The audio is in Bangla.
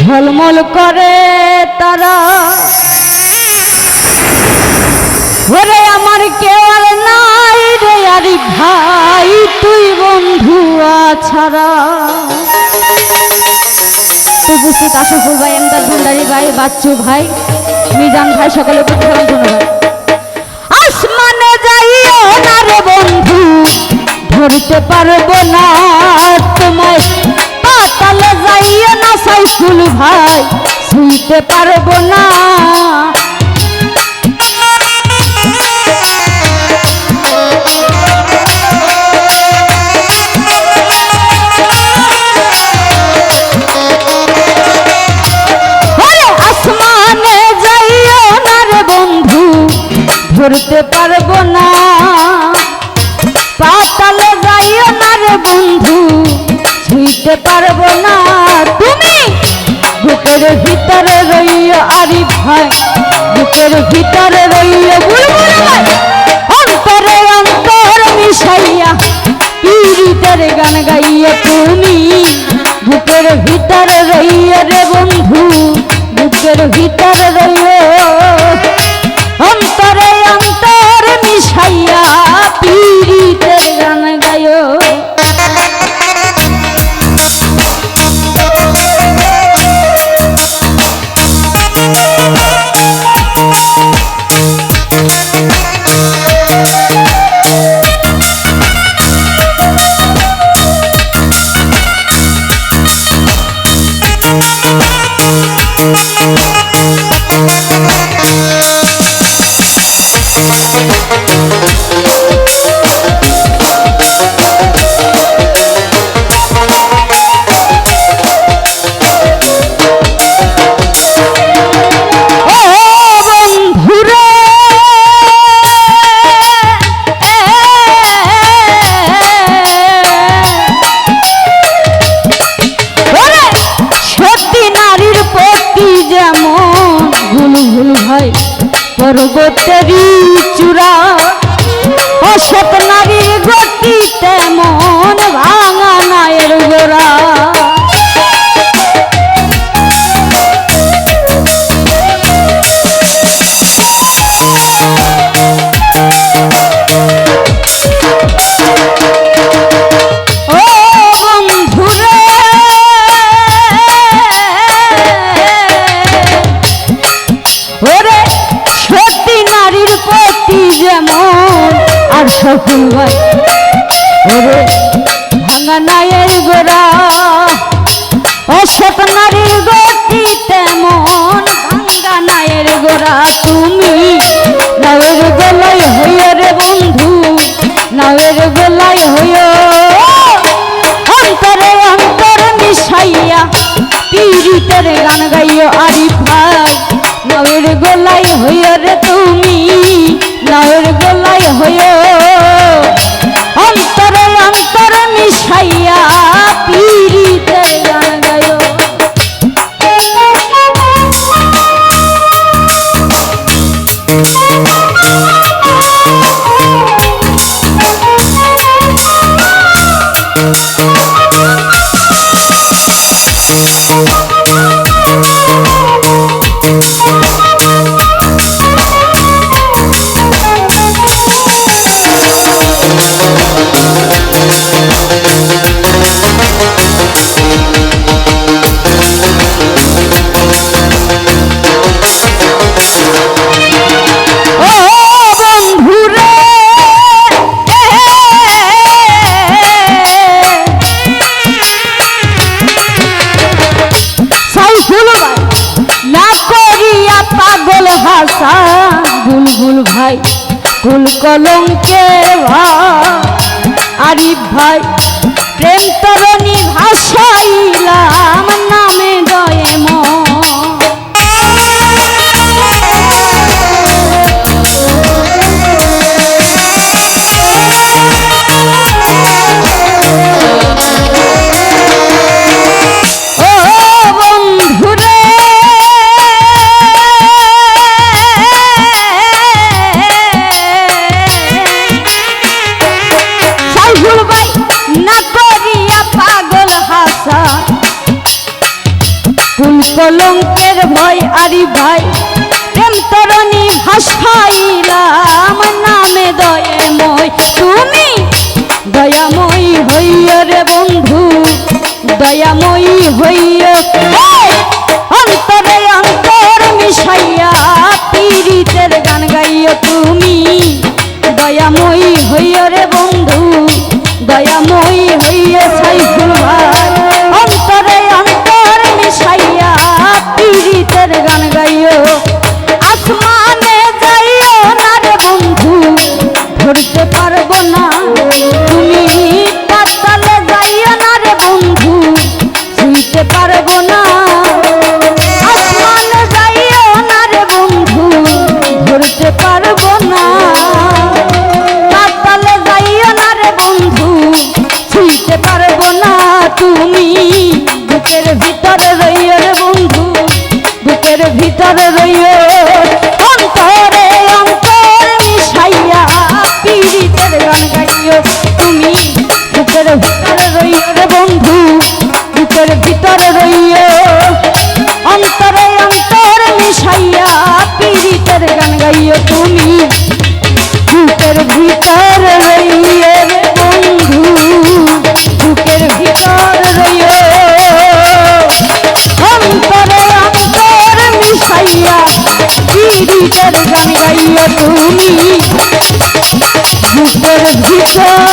ঝলমল করে তারা। ওরে আমার কেউ আর নাই রে আরে ভাই, তুই বন্ধু ছাড়া উপস্থিত আশফুল ভাই এমদাদ ভান্ডারি ভাই, বাচ্চু ভাই, মিজান ভাই সকলে ধন্যবাদ। আসমানে যাইও না রে বন্ধু, ধরতে পারব না তোমায়। শুইতে পারব না। ধরতে বুকের ভিতরে রইল অন্তরে অন্তর মিশাইয়া পীড়িতের গান গাইয়া তুমি। বুকের ভিতরে রইও রে বন্ধু, বুকের ভিতরে রইও Thank পর্বতেরই চূড়া অসৎ সফল ওরে ভাঙা নায়ের গোড়া অসৎ নারীর গতি তেমন। ভাঙ্গা নায়ের গোড়া, তুমি নায়ের গলাই হইয় রে বন্ধু, নায়ের গলাই হইয় অন্তরে অন্তর মিশাইয়া পীড়িতের গান গাইও আরি ভাই। নায়ের গলাই হইয় রে তুমি, নায়ের গলাই হইয় কলঙ্কে আরিফ ভাই প্রেম তরণী ভাসাইলাম নামে কলঙ্কের ভয় আরি ভাই। প্রেম তরণী ভাসাইলাম, নামে দয়াময়। তুমি দয়াময় হইয় রে বন্ধু, দয়াময় হইয় অন্তরে অন্তর মিশাইয়া, পীড়িতের গান গাইয় তুমি। দয়াময় தேவையோ পাইয়া পীড়িতের গান গাইয়া তুমি। বুকের ভিতর